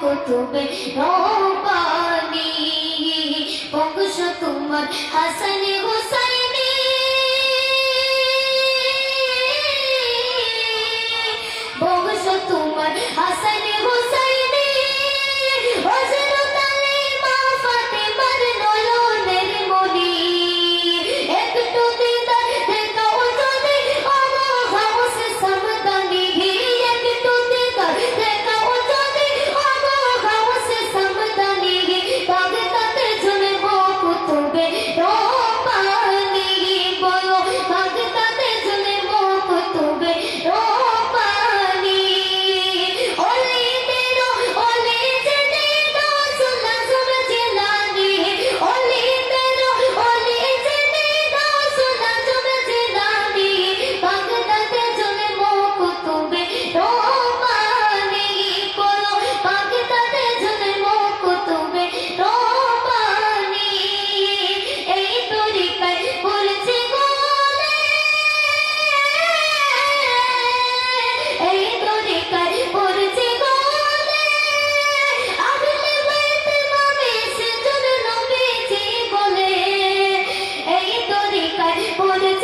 কুতুবে রোপানি বংশ তোমার হাসান বলে